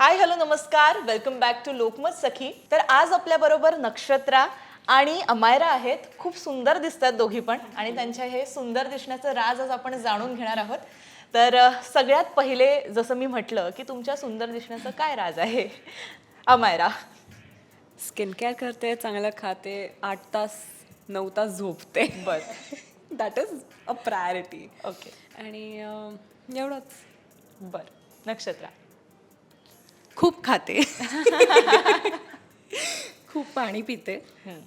हाय hello नमस्कार. Welcome back to Lokmat Sakhi. तर आज आपल्याबरोबर नक्षत्रा आणि अमायरा आहेत. खूप सुंदर दिसतात दोघी पण. आणि त्यांच्या हे सुंदर दिसण्याचं राज आज आपण जाणून घेणार आहोत. तर सगळ्यात पहिले जसं मी म्हटलं की तुमच्या सुंदर दिसण्याचं काय राज आहे? अमायरा. स्किन केअर करते चांगलं खाते आठ तास नऊ तास झोपते. बर. That is a priority okay आणि एवढंच. बर. नक्षत्रा. खूप खाते. खूप पाणी पिते.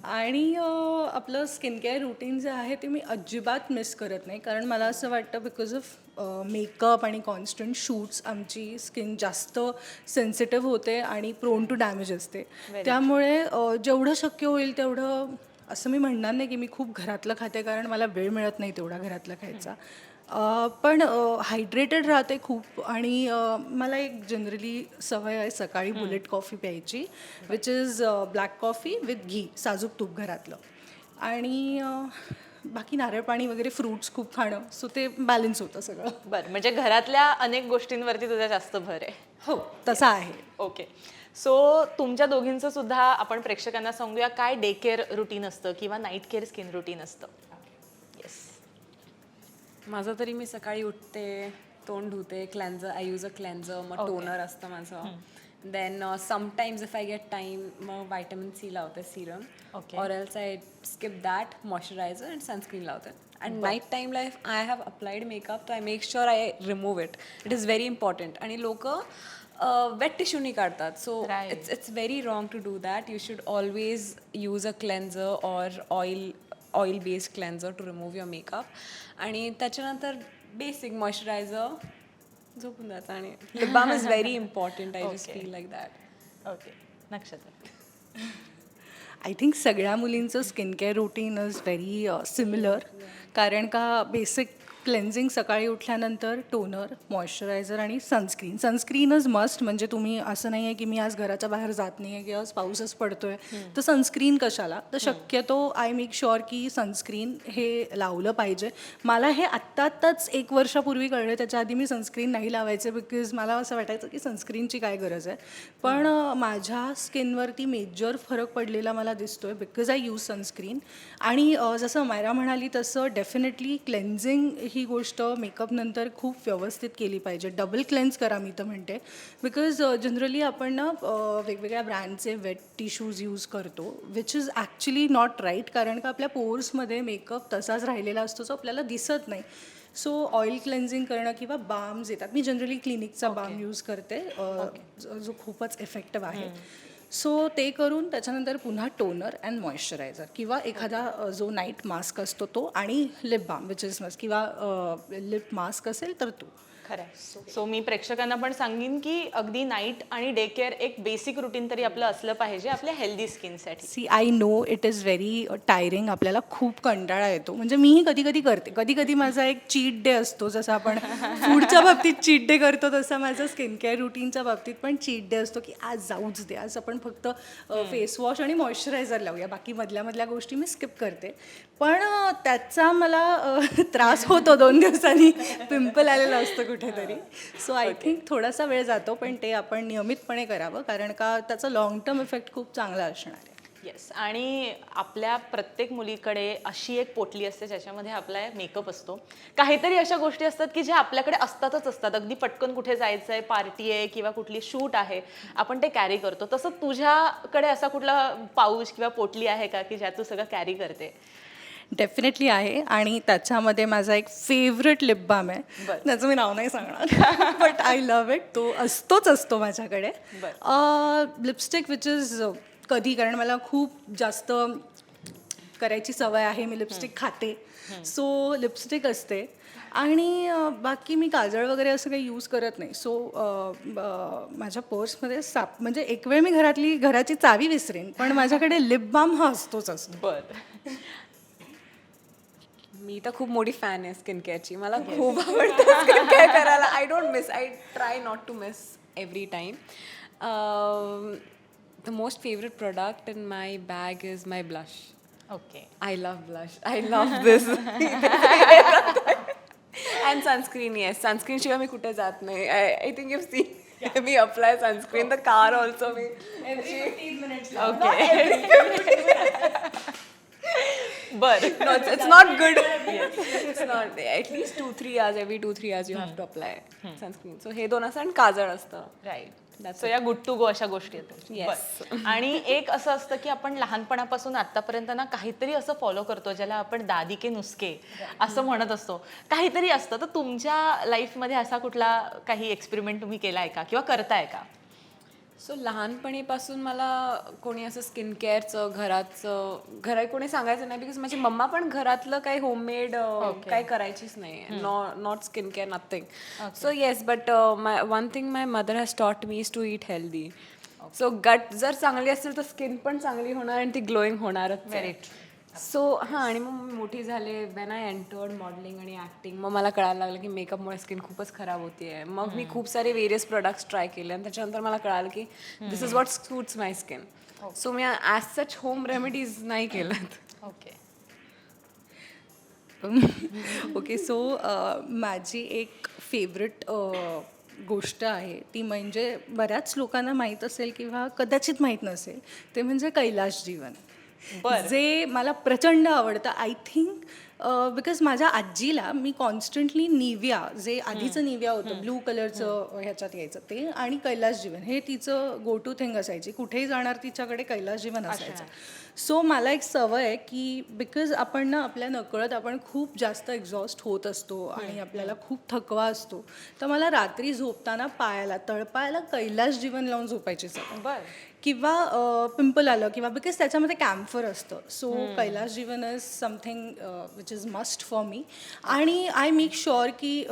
आणि आपलं स्किन केअर रुटीन जे आहे ते मी अजिबात मिस करत नाही. कारण मला असं वाटतं बिकॉज ऑफ मेकअप आणि कॉन्स्टंट शूट्स आमची स्किन जास्त सेन्सिटिव्ह होते आणि प्रोन टू डॅमेज असते. त्यामुळे जेवढं शक्य होईल तेवढं असं मी म्हणणार नाही की मी खूप घरातलं खाते कारण मला वेळ मिळत नाही तेवढा घरातलं खायचा. पण हायड्रेटेड राहते खूप आणि मला एक जनरली सवय आहे सकाळी बुलेट कॉफी प्यायची which is black coffee with ghee साजूक तूप घरातलं. आणि बाकी नारळ पाणी वगैरे फ्रूट्स खूप खाणं सो ते बॅलन्स होतं सगळं. बर म्हणजे घरातल्या अनेक गोष्टींवरती तुझा जास्त भर आहे. हो तसं आहे. ओके सो तुमच्या दोघींचं सुद्धा आपण प्रेक्षकांना सांगूया काय डे केअर रुटीन असतं किंवा नाईट केअर स्किन रुटीन असतं? माझं तरी मी सकाळी उठते तोंड धुते क्लॅन्झर आय यूज अ क्लॅन्झर मग टोनर असतं माझं. Then sometimes if I get time मग व्हायटमिन सी लावते serum. Or else I skip that moisturizer and sunscreen लावते. अँड नाईट टाईमला if I have applied makeup तर I make sure I remove it it is very important आणि लोक wet टिश्यूनी काढतात so. It's it's very wrong to do that you should always use a cleanser or oil oil based cleanser to remove your makeup आणि त्याच्यानंतर basic moisturiser झोपून जायचं आणि lip balm is very important I just. Feel like that okay Nakshatra. I think सगळ्या मुलींचं skin care routine is very similar कारण का basic cleansing सकाळी उठल्यानंतर टोनर मॉइश्चरायझर आणि सनस्क्रीन. सनस्क्रीन इज मस्ट म्हणजे तुम्ही असं नाही आहे की मी आज घराच्या बाहेर जात नाही आहे किंवा आज पाऊसच पडतोय. तर सनस्क्रीन कशाला? तर शक्यतो आय मेक शुअर की सनस्क्रीन हे लावलं पाहिजे. मला हे आत्ता आत्ताच एक वर्षापूर्वी कळलं त्याच्या आधी मी सनस्क्रीन नाही लावायचे बिकॉज मला असं वाटायचं की सनस्क्रीनची काय गरज आहे. पण माझ्या स्किनवरती मेजर फरक पडलेला मला दिसतोय बिकॉज आय यूज सनस्क्रीन आणि जसं मायरा म्हणाली तसं डेफिनेटली क्लेन्झिंग ही गोष्ट मेकअप नंतर खूप व्यवस्थित केली पाहिजे. डबल क्लेन्स करा मी तर म्हणते. बिकॉज जनरली आपण ना वेगवेगळ्या ब्रँडचे वेट टिश्यूज यूज करतो which is actually not right कारण का आपल्या पोर्समध्ये मेकअप तसाच राहिलेला असतो जो आपल्याला दिसत नाही. सो ऑइल क्लेन्झिंग करणं किंवा बाम्स येतात. मी जनरली क्लिनिकचा बाम यूज करते. जो खूपच इफेक्टिव्ह आहे. सो ते करून त्याच्यानंतर पुन्हा टोनर अँड मॉइश्चरायझर किंवा एखादा जो नाईट मास्क असतो तो आणि lip balm which is mask किंवा लिप मास्क असेल तर तो. खरं सो मी प्रेक्षकांना पण सांगेन की अगदी नाईट आणि डे केअर एक बेसिक रुटीन तरी आपलं असलं पाहिजे आपल्या हेल्दी स्किनसाठी see I know it is very tiring आपल्याला खूप कंटाळा येतो. म्हणजे मीही कधी कधी करते. कधी कधी माझा एक चीट डे असतो जसं आपण फूडच्या बाबतीत चीट डे करतो तसा माझा स्किन केअर रुटीनच्या बाबतीत पण चीट डे असतो की आज जाऊच दे. आज आपण फक्त फेस वॉश आणि मॉइश्चरायझर लावूया. बाकी मधल्या मधल्या गोष्टी मी स्किप करते. पण त्याचा मला त्रास होतो दोन दिवसांनी. पिंपल आलेलं असतं कुठेतरी. सो आय थिंक थोडासा वेळ जातो पण ते आपण नियमितपणे करावं कारण का त्याचा लॉंग टर्म इफेक्ट खूप चांगला असणार आहे. येस आणि आपल्या प्रत्येक मुलीकडे अशी एक पोटली असते ज्याच्यामध्ये आपला मेकअप असतो. काहीतरी अशा गोष्टी असतात की ज्या आपल्याकडे असतातच असतात. अगदी पटकन कुठे जायचं आहे पार्टी आहे किंवा कुठली शूट आहे आपण ते कॅरी करतो. तसं तुझ्याकडे असा कुठला पाऊच किंवा पोटली आहे का की ज्यात तू सगळं कॅरी करते? डेफिनेटली आहे. आणि त्याच्यामध्ये माझा एक फेवरेट लिप बाम आहे. त्याचं मी नाव नाही सांगणार. बट आय लव्ह इट तो असतोच असतो माझ्याकडे. लिपस्टिक विच इज कधी कारण मला खूप जास्त करायची सवय आहे. मी लिपस्टिक खाते. सो लिपस्टिक असते. आणि बाकी मी काजळ वगैरे असं काही यूज करत नाही. सो माझ्या पर्समध्ये साप म्हणजे एक वेळ मी घरातली घराची चावी विसरेन. पण माझ्याकडे लिप बाम हा असतोच असतो. बर. मी तर खूप मोठी फॅन आहे स्किन केअरची मला खूप आवडतं स्किन केअर करायला I don't miss I try not to miss every time the most favourite product in my bag is my blush okay I love blush I love this and sunscreen yes sunscreen शिवाय मी कुठे जात नाही. I think you see me apply sunscreen the car also मी. बर no, it's, it's not good. it's not. At least two, three hours, every two, three hours you have to apply sunscreen. So हे दोन असतं आणि काजळ असतं. Right so yeah good to go अशा गोष्टी येतात. आणि एक असं असतं की आपण लहानपणापासून आतापर्यंत ना काहीतरी असं फॉलो करतो ज्याला आपण दादी के नुसके असं म्हणत असतो काहीतरी असतं तर तुमच्या लाईफमध्ये असा कुठला काही एक्सपेरिमेंट तुम्ही केलाय का किंवा करताय का सो लहानपणीपासून मला कोणी असं स्किन केअरचं घराचं घरात कोणी सांगायचं नाही बिकॉज माझी मम्मा पण घरातलं काही होममेड काही करायचीच नाही. Not skin care nothing so yes but my one thing my mother has taught me is to eat healthy so gut जर चांगली असेल तर स्किन पण चांगली होणार आणि ती ग्लोईंग होणारच सो हां आणि मग मी मोठी झाले वेन आय एंटर्ड मॉडेलिंग आणि ॲक्टिंग मग मला कळायला लागलं की मेकअपमुळे स्किन खूपच खराब होती आहे मग मी खूप सारे वेरियस प्रोडक्ट्स ट्राय केले आणि त्याच्यानंतर मला कळालं की this is what suits my skin so me as such home remedies नाही केलं ओके ओके सो माझी एक फेवरेट गोष्ट आहे ती म्हणजे बऱ्याच लोकांना माहीत असेल किंवा कदाचित माहीत नसेल ते म्हणजे कैलाश जीवन. जे मला प्रचंड आवडतं. आय थिंक बिकॉज माझ्या आजीला मी कॉन्स्टंटली निव्या जे आधीचं निव्या होतं ब्लू कलरचं ह्याच्यात यायचं ते आणि कैलास जीवन. हे तिचं गो टू थिंग असायची. कुठेही जाणार तिच्याकडे कैलास जीवन असायचं. सो मला एक सवय आहे की बिकॉज आपण ना आपल्या नकळत आपण खूप जास्त एक्झॉस्ट होत असतो आणि आपल्याला खूप थकवा असतो. तर मला रात्री झोपताना पायाला तळपायाला कैलास जीवन लावून झोपायची सवय. बर. किंवा पिंपल आलं किंवा बिकॉज त्याच्यामध्ये कॅम्फर असतं. So Kailas Jeevan is something which is must for me आणि आय मेक शुअर की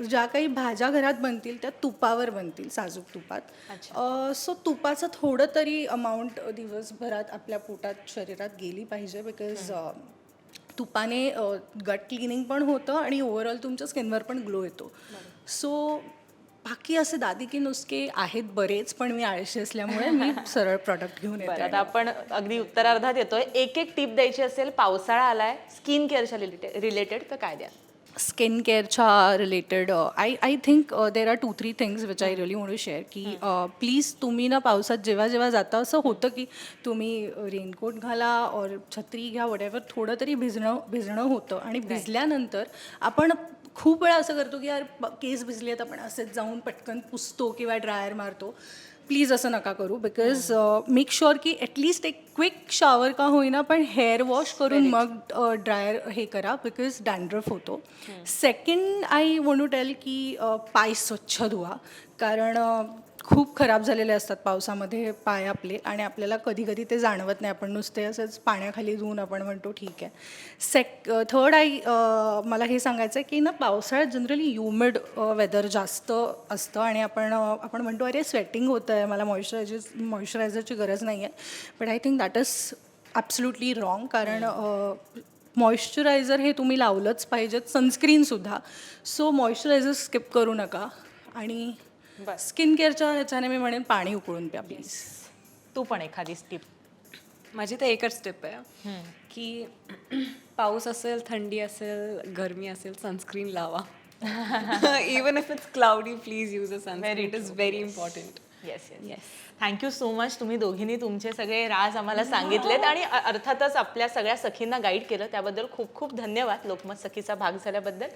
ज्या काही भाज्या घरात बनतील त्या तुपावर बनतील साजूक तुपात. सो तुपाचं थोडं तरी अमाऊंट दिवसभरात आपल्या पोटात शरीरात गेली पाहिजे बिकॉज तुपाने गट क्लिनिंग पण होतं आणि ओव्हरऑल तुमच्या स्किनवर पण ग्लो येतो. सो बाकी असे दादी की नुसके आहेत बरेच पण मी आळशी असल्यामुळे मी सरळ प्रॉडक्ट घेऊन येते. आता आपण अगदी उत्तरार्धात येतोय. एक एक टीप द्यायची असेल पावसाळा आलाय स्किन केअरच्या रिलेटेड तर काय द्या? Skin केअरच्या related I I think there are two three things which I really to share की प्लीज तुम्ही ना पावसात जेव्हा जेव्हा जाता असं होतं की तुम्ही रेनकोट घाला और छत्री घ्या वडेवर थोडं तरी भिजणं भिजणं होतं. आणि भिजल्यानंतर आपण खूप वेळा असं करतो की यार केस भिजले आहेत आपण असेच जाऊन पटकन पुसतो किंवा ड्रायर मारतो. प्लीज असं नका करू बिकॉज मेक शुअर की ॲटलिस्ट एक क्विक शावर का होईना पण हेअर वॉश करून मग ड्रायर हे करा बिकॉज डॅन्ड्रफ होतो. Second I want to tell की पाय स्वच्छ धुवा. कारण खूप खराब झालेले असतात पावसामध्ये पाय आपले आणि आपल्याला कधी कधी ते जाणवत नाही. आपण नुसते असंच पाण्याखाली धुवून आपण म्हणतो ठीक आहे. सेक थर्ड आय मला हे सांगायचं आहे की ना पावसाळ्यात जनरली ह्युमिड वेदर जास्त असतं आणि आपण आपण म्हणतो अरे स्वेटिंग होतं आहे मला मॉइश्चरायझर मॉइश्चरायझरची गरज नाही आहे but I think that is absolutely wrong कारण मॉइश्चरायझर हे तुम्ही लावलंच पाहिजेत सनस्क्रीनसुद्धा सो मॉइश्चरायझर स्किप करू नका. आणि स्किन केअरच्या ह्याच्याने मी म्हणेन पाणी उकळून प्या प्लीज तू पण एखादी टीप माझी तर एकच स्टेप आहे. की पाऊस असेल थंडी असेल गरमी असेल सनस्क्रीन लावा. Even if it's cloudy please use a sunscreen it is very important yes yes thank you so much तुम्ही दोघींनी तुमचे सगळे राज आम्हाला सांगितलेत आणि अर्थातच आपल्या सगळ्या सखींना गाईड केलं. त्याबद्दल खूप खूप धन्यवाद लोकमत सखीचा भाग झाल्याबद्दल.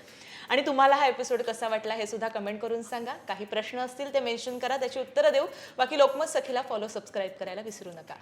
आणि तुम्हाला हा एपिसोड कसा वाटला हे सुद्धा कमेंट करून सांगा. काही प्रश्न असतील ते मेन्शन करा. त्याची उत्तरं देऊ. बाकी लोकमत सखीला फॉलो सबस्क्राईब करायला विसरू नका.